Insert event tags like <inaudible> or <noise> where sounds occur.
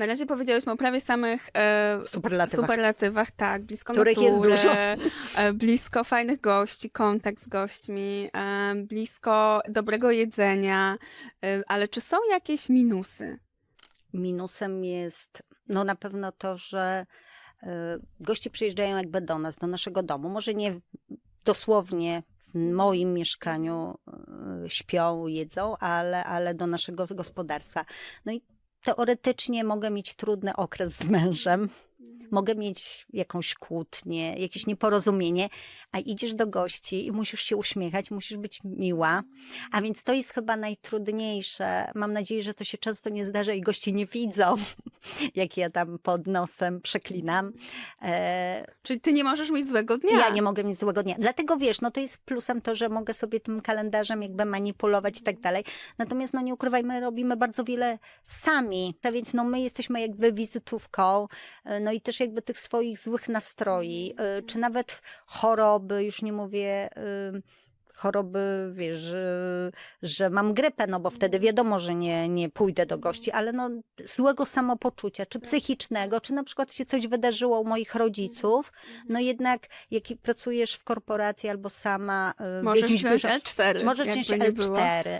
Na razie powiedziałyśmy o prawie samych e, Superlatywach. superlatywach, tak, blisko Których jest dużo. E, blisko fajnych gości, kontakt z gośćmi, e, blisko dobrego jedzenia, e, ale czy są jakieś minusy? Minusem jest no na pewno to, że y, goście przyjeżdżają jakby do nas, do naszego domu. Może nie dosłownie w moim mieszkaniu y, śpią, jedzą, ale, ale do naszego gospodarstwa. No i teoretycznie mogę mieć trudny okres z mężem. Mogę mieć jakąś kłótnię, jakieś nieporozumienie, a idziesz do gości i musisz się uśmiechać, musisz być miła. A więc to jest chyba najtrudniejsze. Mam nadzieję, że to się często nie zdarza i goście nie widzą, <laughs> jak ja tam pod nosem przeklinam. E, Czyli ty nie możesz mieć złego dnia. ja nie mogę mieć złego dnia. Dlatego wiesz, no to jest plusem to, że mogę sobie tym kalendarzem jakby manipulować i tak dalej. Natomiast no nie ukrywajmy, robimy bardzo wiele sami. A więc no my jesteśmy jakby wizytówką, e, no i też jakby tych swoich złych nastroi, e, czy nawet choroby, już nie mówię e, choroby, wiesz, że, że mam grypę, no bo wtedy wiadomo, że nie, nie pójdę do gości, ale no złego samopoczucia, czy psychicznego, czy na przykład się coś wydarzyło u moich rodziców, no jednak jak pracujesz w korporacji albo sama Możesz wziąć dużym... L4. Możesz wziąć nie było. L4.